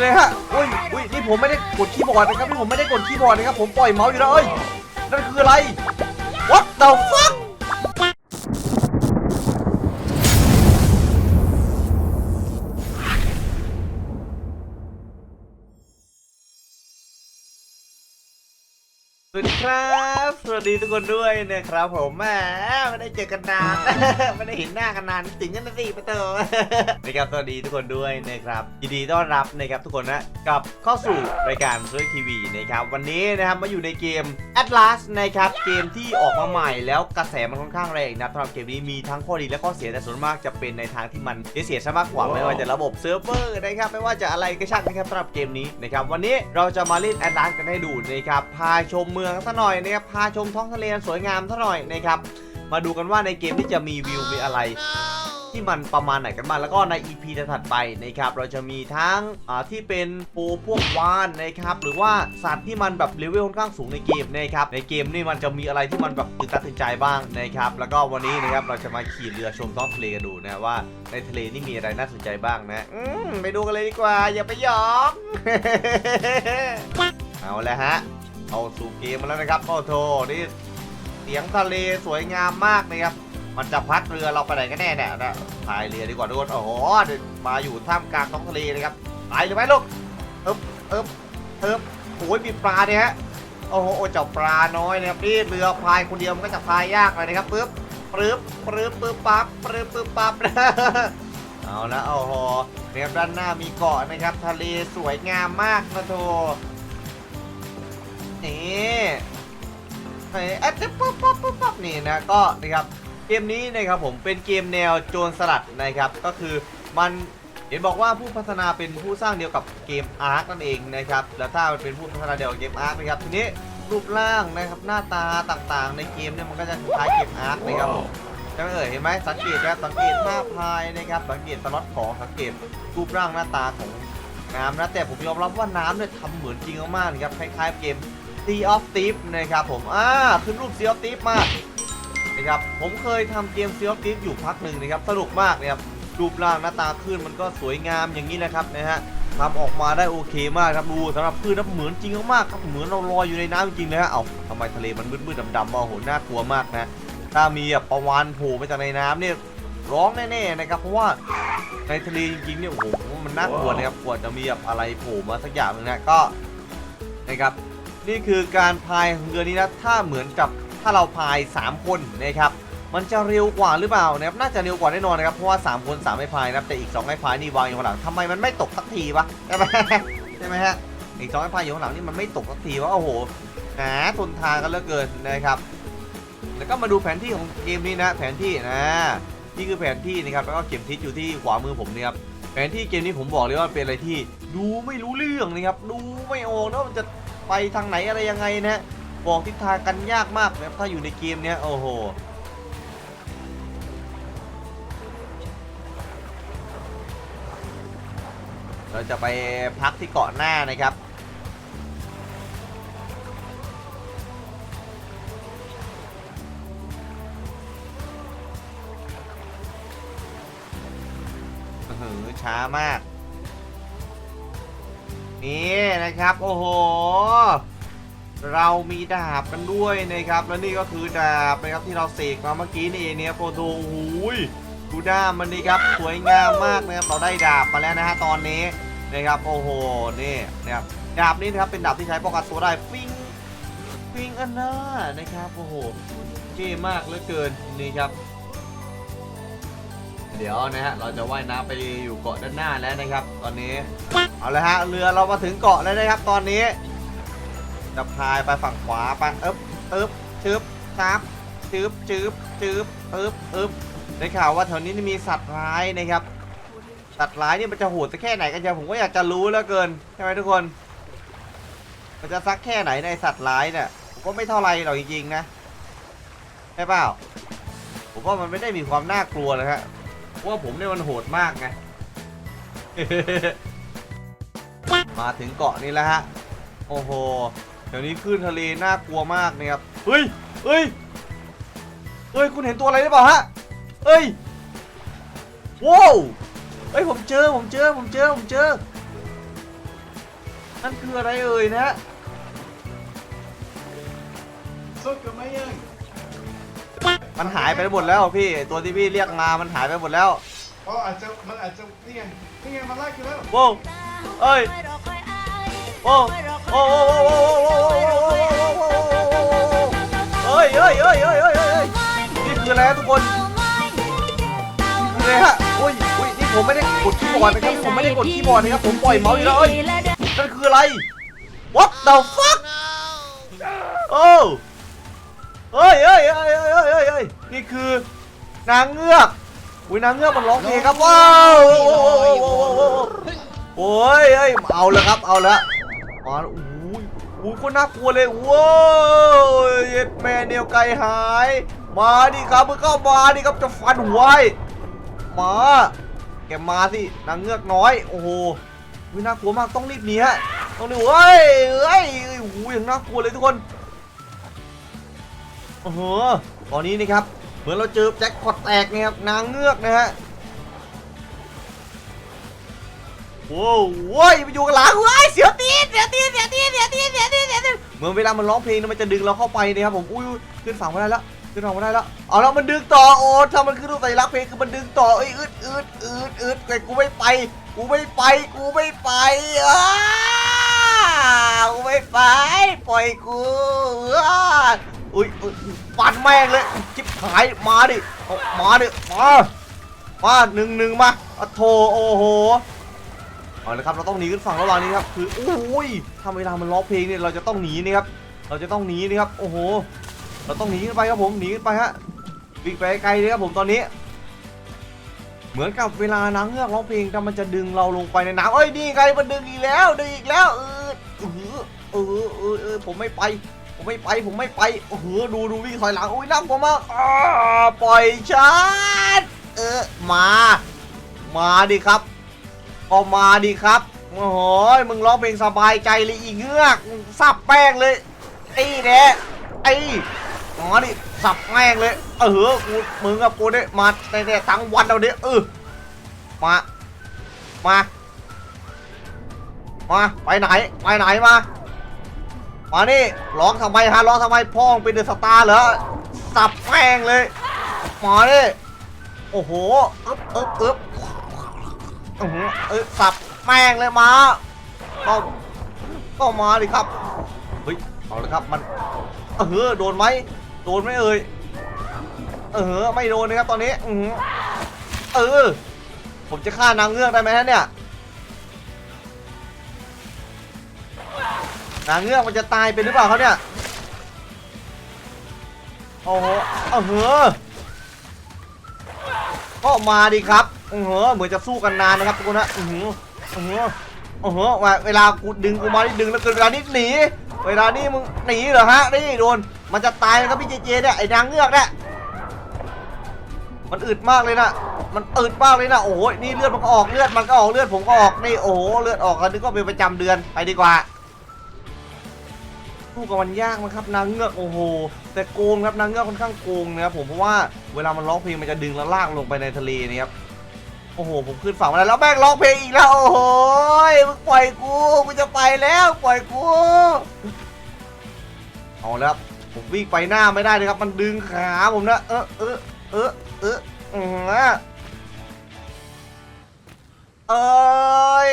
เลยฮะอุ้ยอุ้ยนี่ผมไม่ได้กดคีย์บอร์ดนะครับนี่ผมไม่ได้กดคีย์บอร์ดนะครับผมปล่อยเมาส์อยู่แล้วเอ้ยนั่นคืออะไร What the fuck สวัสดีครับ วัสดีทุกคนด้วยนะครับผมแหมไม่ได้เจอกันนาน ไม่ได้เห็นหน้ากันนานถึงกันนะสิปะเตอนะครับสวัสดีทุกคนด้วยนะครับยินดีต้อนรับนะครับทุกคนนะกับเข้าสู่รายการเรื่อทีวีนะครับวันนี้นะครับมาอยู่ในเกม Atlas นะครับเกมที่ออกมาใหม่แล้วกระแสมันค่อนข้างแรงนะครับสำหรับเกมนี้มีทั้งข้อดีและข้อเสียแต่ส่วนมากจะเป็นในทางที่มันเสียซะมากกว่าไม่ว่าจะระบบเซิร์ฟเวอร์นะครับไม่ว่าจะอะไรก็ช่างนะครับสำหรับเกมนี้นะครับวันนี้เราจะมาเล่น Atlas กันให้ดูนะครับพาชมเมืองซะหน่อยนะครับพาชมท้องทะเลสวยงามซะหน่อยนะครับ มาดูกันว่าในเกมที่จะมีวิวมีอะไร ที่มันประมาณไหนกันบ้างแล้วก็ใน EP ถัดไปนะครับ เราจะมีทั้งที่เป็นปูพวกวานนะครับ หรือว่าสัตว์ที่มันแบบเลเวลค่อนข้างสูงในเกมนะครับ ในเกมนี่มันจะมีอะไรที่มันแบบตื่นตาตื่นใจบ้างนะครับ แล้วก็วันนี้นะครับเราจะมาขี่เรือชมท้องทะเลกันดูนะว่า ในทะเลนี่มีอะไรน่าสนใจบ้างนะไปดูกันเลยดีกว่า อย่าไปหยอกเอาล้วฮะ เอาสู่เกมมาแล้วนะครับโอ้โถนี่เสียงทะเลสวยงามมากนะครับมันจะพัดเรือเราไปไหนกันแน่เนี่ยนะพายเรือดีกว่าทุกคนโอ้โหเดี๋ยวมาอยู่ท่ามกลางท้องทะเลนะครับไปเลยไหมลูกเอิบเอิบเอิบโอ้ยมีปลาเนี่ยฮะโอ้โหเจ้าปลาน้อยนะครับนี่เรือพายคนเดียวมันก็จะพายยากเลยนะครับปึ๊บปึ๊บปึ๊บปึ๊บปั๊บปึ๊บปึ๊บปั๊บเอาละโอ้โหเรียบด้านหน้ามีเกาะนะครับ ทะเลสวยงามมากนะโท นี่เอ้ยเอ๊ะปุ๊บปุ๊บปุ๊บปุ๊บนี่นะก็นะครับเกมนี้นะครับผมเป็นเกมแนวโจรสลัดนะครับก็คือมันเห็นบอกว่าผู้พัฒนาเป็นผู้สร้างเดียวกับเกมอาร์คนั่นเองนะครับแล้วถ้ามันเป็นผู้พัฒนาเดียวกับเกมอาร์คนะครับทีนี้รูปร่างนะครับหน้าตาต่างๆ ในเกมเนี่ยมันก็จะคล้ายเกมอาร์คนะครับผมใช่ไหมเอ่ยเห็นไหมสังเกตนะสังเกตท่าพายนะครับสังเกตสล็อตของสังเกตรูปร่างหน้าตาของน้ำนะแต่ผมยอมรับว่าน้ำเนี่ยทำเหมือนจริงมากๆนะครับคล้ายๆเกม Sea of t h i e f นะครับผมอ่าขึ้นรูป Sea of t h i e f มากนะครับผมเคยทำเกมซีออฟติฟอยู่พักหนึ่งนะครับสนุกมากนะครับรูปร่างหน้าตาคลื่นมันก็สวยงามอย่างนี้นะครับนะฮะทำออกมาได้โอเคมากครับดูสำหรับคลื่นนะเหมือนจริงมากๆครับเหมือนเราลอยอยู่ในน้ำจริงๆนะฮะเอ้าทำไมทะเลมันมืดๆดำๆมาโอ้โหน่ากลัวมากนะถ้ามีแบบปลาวานโผล่มาจากในน้ำเนี่ยร้องแน่ๆนะครับเพราะว่าในทะเลจริงๆเนี่ยโอ้โหมันน่ากลัวนะครับกว่าจะมีแบบอะไรโผล่มาสักอย่างหนึงนะก็นะครับ นี่คือการพายของเรือนี้นะถ้าเหมือนกับถ้าเราพาย 3 คนนะครับมันจะเร็วกว่าหรือเปล่านะครับน่าจะเร็วกว่าแน่นอนนะครับเพราะว่า 3 คน3ไม่พายนะครับแต่อีก2ไม่พายนี่วางอยู่ข้างหลังทำไมมันไม่ตกสักทีวะใช่ไหมใช่ไหมฮะอีก2ไม่พายอยู่ข้างหลังนี่มันไม่ตกสักทีวะโอ้โหหนาทนทานกันเหลือเกินนะครับแล้วก็มาดูแผนที่ของเกมนี้นะแผนที่นะนี่คือแผนที่นะครับแล้วก็เข็มทิศอยู่ที่ขวามือผมเนี่ยครับแผนที่เกมนี้ผมบอกเลยว่าเป็นอะไรที่ ดูไม่รู้เรื่องนะครับดูไม่ออกนะมันจะ ไปทางไหนอะไรยังไงนะบอกทิศทางกันยากมากนะครับถ้าอยู่ในเกมเนี้ยโอ้โหเราจะไปพักที่เกาะหน้านะครับอื้ช้ามาก นี่นะครับ โอ้โห เรามีดาบกันด้วยนะครับ และนี่ก็คือดาบนะครับที่เราเสกมาเมื่อกี้นี่เองเนี่ยโปรโตหูยดูด้ามมันนี่ครับ สวยงามมากนะครับ เราได้ดาบมาแล้วนะฮะตอนนี้นะครับ โอ้โห นี่นะครับ ดาบนี้นะครับเป็นดาบที่ใช้ป้องกันตัวได้ฟิงฟิงอันน่านะครับ โอ้โหเท่มากเหลือเกินนี่ครับ เดี๋ยวนะฮะเราจะว่ายน้ำไปอยู่เกาะด้านหน้าแล้วนะครับ ตอนนี้เอาละฮะเรือเรามาถึงเกาะแล้วนะครับ ตอนนี้จะพายไปฝั่งขวาไปเอ๊บเอ๊บชึบซับชึบชึบชึบเอ๊บเอ๊บได้ข่าวว่าแถวนี้มีสัตว์ร้ายนะครับ สัตว์ร้ายนี่มันจะโหดสักแค่ไหนกันเชียผมก็อยากจะรู้แล้วเกินใช่ไหมทุกคน มันจะซักแค่ไหนในสัตว์ร้ายเนี่ยผมก็ไม่เท่าไรหรอกจริงๆนะใช่เปล่าผมว่ามันไม่ได้มีความน่ากลัวเลยฮะ เพราะว่าผมเนี่ยมันโหดมากไง มาถึงเกาะนี้แล้วฮะ โอ้โห เดี๋ยวนี้คลื่นทะเลน่ากลัวมากนะครับ เฮ้ย เฮ้ย เฮ้ย คุณเห็นตัวอะไรหรือเปล่าฮะ เฮ้ย ว้าวเฮ้ย ผมเจอ ผมเจอ ผมเจอ ผมเจอ นั่นคืออะไรเอ่ยนะสุดกับไม่ยัง มันหายไปหมดแล้วพี่ไอ้ตัวที่พี่เรียกมามันหายไปหมดแล้วอ๋ออาจจะมันอาจจะนี่ไงนี่ไงมันไล่กันแล้วโว้วเอ้ยโว้วโอ้โอ้โอ้โอ้โอ้โอ้โอ้โอ้โอ้โอ้โอ้โอ้เอ้ยเอ้ยเอ้ยเอ้ยเอ้ยเอ้ยนี่คืออะไรฮะทุกคนคืออะไรฮะโอ้ยโอ้ยนี่ผมไม่ได้กดคีย์บอร์ดนะครับผมไม่ได้กดคีย์บอร์ดนะครับผมปล่อยเมาส์อยู่แล้วเอ้ยนั่นคืออะไร What the fuck โอ้เอ้ยเอ้ยเอ้ยเอ้ยเอ้ยเอ้ยเอ้ย นี่คือนางเงือกอุ้ยนางเงือกมันร้องเพลงครับว้าวโอ้โหโอ้โหโอ้โหโอ้ยเอ้ยเอาเลยครับเอาละมาแล้วโอ้ยโอ้ยคนน่ากลัวเลยว้าวเย็ดแม่เดียวไก่หาย มาดิครับมึงเข้ามาดิครับจะฟันหัวให้มาแกมาสินางเงือกน้อยโอ้โหวิน่ากลัวมากต้องรีบหนีฮะต้องรีบเฮ้ยเฮ้ยโอ้โหอย่างน่ากลัวเลยทุกคนโอ้โหตอนนี้นะครับเห มือนเราเจอแจ็คพอตแตกเนะครับนางเงือกนะฮะโว้วโว้ยไปอยู่กันหลังเว้ยเสียวตีนเสียวตีนเสียวตีนเสียวตีนเสียวตีนเสียวตีนเหมือนเวลามันร้องเพลงนะมันจะดึงเราเข้าไปนะครับผมอุ้ยขึ้นฝั่งมาได้แล้วขึ้นฝั่งมาได้แล้วเอาแล้วมันดึงต่อโอ้ถ้ามันขึ้นรูปสัญลักษณ์เพลงคือมันดึงต่อเอ้อึดอึดอึดอึดแต่กูไม่ไป กูไม่ไป กูไม่ไปอ้ากูไม่ไป ปล่อยกู อุ้ยอุ๊ยปัดแม่งเลยจิบหายมาดิเอามาดิมามาหนึ่งหนึ่งมาอะโถโอ้โหเอาละครับเราต้องหนีขึ้นฝั่งระหว่างนี้ครับคืออุ้ยถ้าเวลามันร้อเพลงเนี่ยเราจะต้องหนีนี่ครับเราจะต้องหนีนี่ครับโอ้โห เราต้องหนีขึ้นไปครับผมหนีขึ้นไปฮะวิ่งไปไกลเลยครับผมตอนนี้ เหมือนกับเวลานางเงือกร้องเพลงแต่มันจะดึงเราลงไปในน้ำเอ้ยนี่ไงมันดึงอีกแล้วดึงอีกแล้วเออเออเออเออผมไม่ไป ผมไม่ไปผมไม่ไปโอ้โหดูดูวิ่งถอยหลังอุ้ยน่ากลัวมากอ้าปล่อยฉันเออมา มาดิครับก็มาดิครับโอ้โหมึงร้องเพลงสบายใจเลยอีเงือกสับแป้งเลยไอ้แดะไอ้อ๋อนี่สับแม่งเลยเออกูมึงกับกูได้มาแต่แต่ทั้งวันเราเนี่ยเออมามา มา ไปไหน ไปไหนมา มานี่ร้องทำไมฮะร้องทำไมพ่อมึงเป็นเดอะสตาร์เหรอสับแม่งเลยมาดิโอ้โหอึ๊บอึ๊บอึ๊บอื้อหือเออสับแม่งเลยมาก็ก็มาดิครับเฮ้ยเอาเลยครับมันเออโดนไหมโดนไหมเอ่ยเออไม่โดนนะครับตอนนี้อือเออผมจะฆ่านางเงือกได้ไหมฮะเนี่ย นางเงือกมันจะตายเป็นหรือเปล่าเขาเนี่ย โอ้โหเออเหอก็มาดิครับเออเหมือนจะสู้กันนานนะครับทุกคนนะอือหืออือหืออือหือเวลากูดึงกูมานี่ดึงแล้วเกินเวลานี้หนี เวลานี้มึงหนีเหรอฮะ นี่โดน มันจะตายนะครับพี่เจเจเนี่ยไอ้นางเงือกเนี่ยมันอึดมากเลยนะมันอึดมากเลยนะ โอ้โหนี่เลือดมันก็ออกเลือดมันก็ออกเลือดผมก็ออก นี่โอ้โหเลือดออกกันนึกว่าเป็นประจำเดือนไปดีกว่า สู้กับมันยากนะครับนางเงือกโอ้โหแต่โกงครับนางเงือกค่อนข้างโกงนะครับผมเพราะว่าเวลามันร้องเพลงมันจะดึงแล้วลากลงไปในทะเลนะครับโอ้โหผมขึ้นฝั่งมาแล้วแล้วแม่งร้องเพลงอีกแล้วโอ้โหมึงปล่อยกูกูจะไปแล้วปล่อยกูเอาแล้วผมวิ่งไปหน้าไม่ได้เลยครับ มันดึงขาผมนะเออเออเออเออเออเอ้ย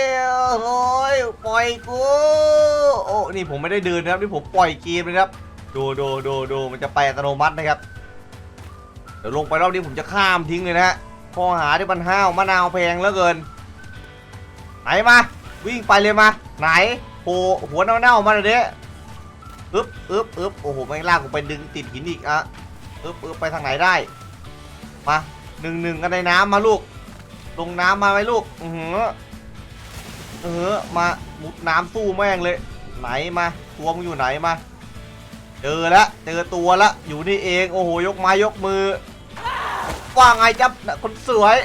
โอ้ยปล่อยกู นี่ผมไม่ได้เดินนะครับนี่ผมปล่อยเกมเลยนะครับดูดูดูดูมันจะไปอัตโนมัตินะครับเดี๋ยวลงไปรอบนี้ผมจะข้ามทิ้งเลยนะฮะข้อหาที่มันห้าวมะนาวแพงเหลือเกิน ไหนมา วิ่งไปเลยมา ไหนโผหัวเน่าๆมาเลยเด้อึ๊บอึ๊บอึ๊บโอ้โหไม่งลากกูไปดึงติดหินอีกอะอึ๊บอึ๊บไปทางไหนได้มาหนึ่งหนึ่งกันในน้ำมาลูก ลงน้ำมาไว้ลูก อือหือเออมามุดน้ำสู้แม่งเลย ไหนมาตัวมึงอยู่ไหนมา เจอแล้วเจอตัวแล้วอยู่นี่เองโอ้โหยกไม้ยกมือ ว่าไงจ๊ะคนสวย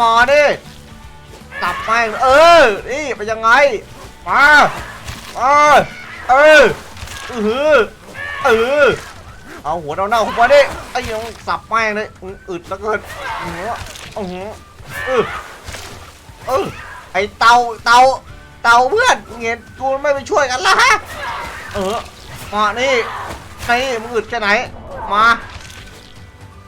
มาดิจับแม่เออนี่เป็นยังไงมามาเออเออเออเอาหัวเน่าๆเข้ามาดิไอ้ยังสับแม่งเลยอึดแล้วเกินเออเออไอเตาเตา เต่าเพื่อนเงี้ยกูไม่ไปช่วยกันละฮะ เออ มานี่นี่มึงอึดแค่ไหน มา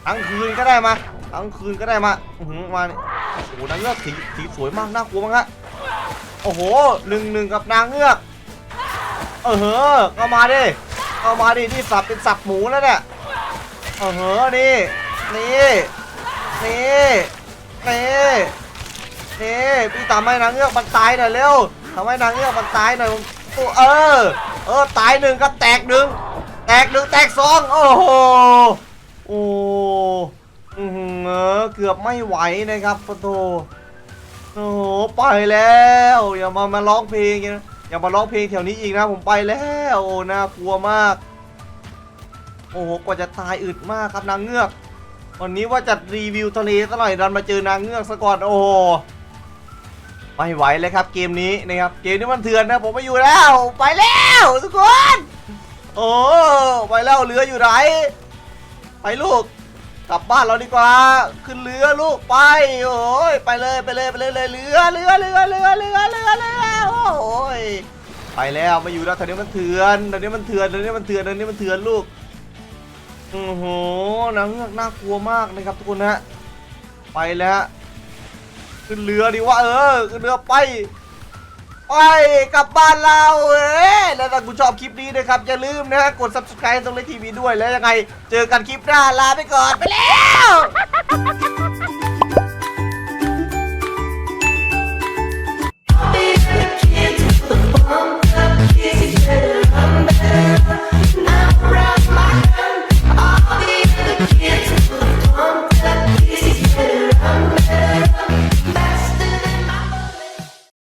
ทั้งคืนก็ได้มาทั้งคืนก็ได้มาอื้อหือมานี่โอ้โหนางเงือกสีสีสวยมากน่ากลัวมากฮะ โอ้โหหนึ่งหนึ่งกับนางเงือก เออเหอะก็มาดิก็มาดิที่สับเป็นสับหมูแล้วเนี่ย เออเหอนี่ นี่ นี่ นี่ นี่พี่ทำให้นางเงือกมันตายหน่อยเร็ว ทำให้นางเงือกมันตายหน่อยโอ้เออ เออตายหนึ่งก็แตกหนึ่งแตกหนึ่งแตกสองโอ้โหโอ้อือหือเกือบไม่ไหวนะครับปะโตโอ้โหไปแล้ว อย่ามามาร้องเพลงอย่างนี้นะอย่ามาร้องเพลงแถวนี้อีกนะผมไปแล้วโอ้น่ากลัวมาก โอ้โหกว่าจะตายอึดมากครับนางเงือก วันนี้ว่าจะรีวิวทะเลซะหน่อยดันมาเจอนางเงือกซะก่อนโอ้โห ไม่ไหวเลยครับเกมนี้นะครับเกมนี้มันเถื่อนนะผมไม่อยู่แล้ว ไปแล้วทุกคน โอ้ไปแล้วเรืออยู่ไหนไปลูกกลับบ้านเราดีกว่า ขึ้นเรือลูกไปโอ้ยไปเลยไปเลยไปเลยเลยเรือเรือเรือเรือเรือเรือเรือโอ้ยไปแล้วไม่อยู่แล้วตอนนี้มันเถื่อนตอนนี้มันเถื่อนตอนนี้มันเถื่อนตอนนี้มันเถื่อนลูกโอ้โหนางเงือกน่ากลัวมากนะครับทุกคนนะไปแล้ว ขึ้นเรือดีว่าเออขึ้นเรือไป ไปกลับบ้านเราเอ้ยแล้วถ้าคุณชอบคลิปนี้นะครับ อย่าลืมนะกด subscribe ตรงเลทีวีด้วยแล้วยังไง เจอกันคลิปหน้าลาไปก่อนไปแล้ว